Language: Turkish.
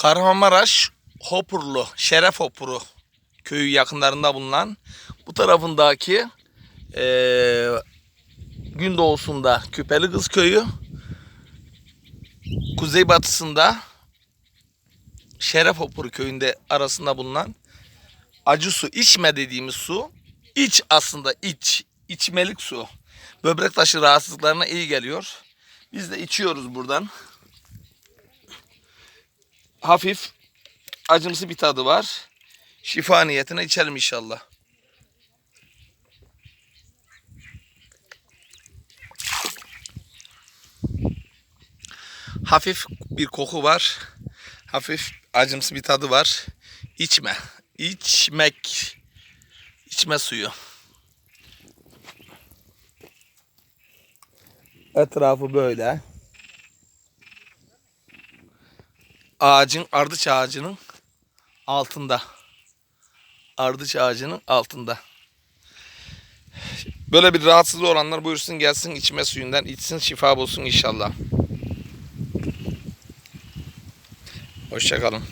Kahramanmaraş Hopurlu, Şeref Hopuru köyü yakınlarında bulunan bu tarafındaki eee gündoğusunda Küpeli Kız Köyü, kuzeybatısında Şeref Hopuru köyünde arasında bulunan acı su, içme dediğimiz su, iç aslında iç, içmelik su. Böbrek taşı rahatsızlıklarına iyi geliyor. Biz de içiyoruz buradan. Hafif acımsı bir tadı var. Şifa niyetine içelim inşallah. Hafif bir koku var. Hafif acımsı bir tadı var. İçme. İçmek. İçme suyu. Etrafı böyle. Ağacın, ardıç ağacının altında. Ardıç ağacının altında. Böyle bir rahatsızlığı olanlar buyursun gelsin içme suyundan içsin şifa bulsun inşallah. Hoşçakalın.